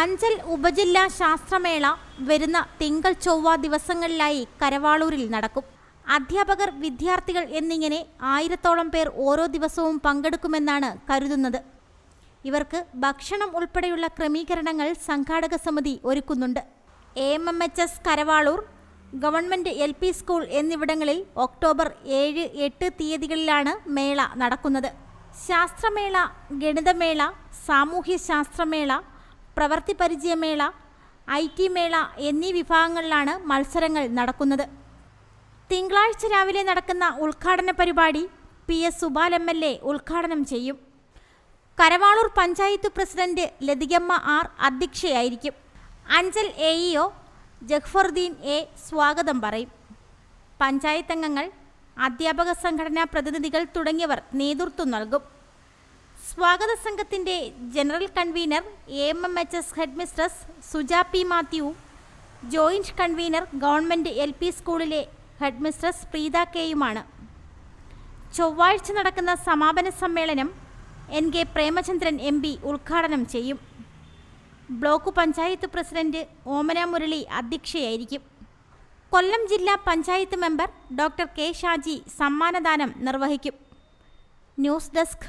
അഞ്ചൽ ഉപജില്ലാ ശാസ്ത്രമേള വരുന്ന തിങ്കൾ ചൊവ്വ ദിവസങ്ങളിലായി കരവാളൂരിൽ നടക്കും. അധ്യാപകർ വിദ്യാർത്ഥികൾ എന്നിങ്ങനെ ആയിരത്തോളം പേർ ഓരോ ദിവസവും പങ്കെടുക്കുമെന്നാണ് കരുതുന്നത്. ഇവർക്ക് ഭക്ഷണം ഉൾപ്പെടെയുള്ള ക്രമീകരണങ്ങൾ സംഘാടക സമിതി ഒരുക്കുന്നുണ്ട്. A M M H S Karavaloor government L P school എന്നിവിടങ്ങളിൽ ഒക്ടോബർ ഏഴ് എട്ട് തീയതികളിലാണ് മേള നടക്കുന്നത്. ശാസ്ത്രമേള ഗണിതമേള സാമൂഹ്യ ശാസ്ത്രമേള പ്രവൃത്തി പരിചയമേള ഐ ടി മേള എന്നീ വിഭാഗങ്ങളിലാണ് മത്സരങ്ങൾ നടക്കുന്നത്. തിങ്കളാഴ്ച രാവിലെ നടക്കുന്ന ഉദ്ഘാടന പരിപാടി P S Subal M L A ഉദ്ഘാടനം ചെയ്യും. Karavaloor panchayat president Lathikamma R അധ്യക്ഷയായിരിക്കും. Anchal A E O Jakhfaruddin A സ്വാഗതം പറയും. പഞ്ചായത്തംഗങ്ങൾ അധ്യാപക സംഘടനാ പ്രതിനിധികൾ തുടങ്ങിയവർ നേതൃത്വം നൽകും. സ്വാഗത സംഘത്തിന്റെ general convener A M H S head mistress Suja P Mathew joint convener government L P സ്കൂളിലെ ഹെഡ് മിസ്ട്രസ് പ്രീത കെയുമാണ്. ചൊവ്വാഴ്ച നടക്കുന്ന സമാപന സമ്മേളനം N K Premachandran M P ഉദ്ഘാടനം ചെയ്യും. ബ്ലോക്ക് പഞ്ചായത്ത് പ്രസിഡന്റ് ഓമന മുരളി അധ്യക്ഷയായിരിക്കും. കൊല്ലം ജില്ലാ panchayat member doctor K Shaji സമ്മാനദാനം നിർവഹിക്കും. News desk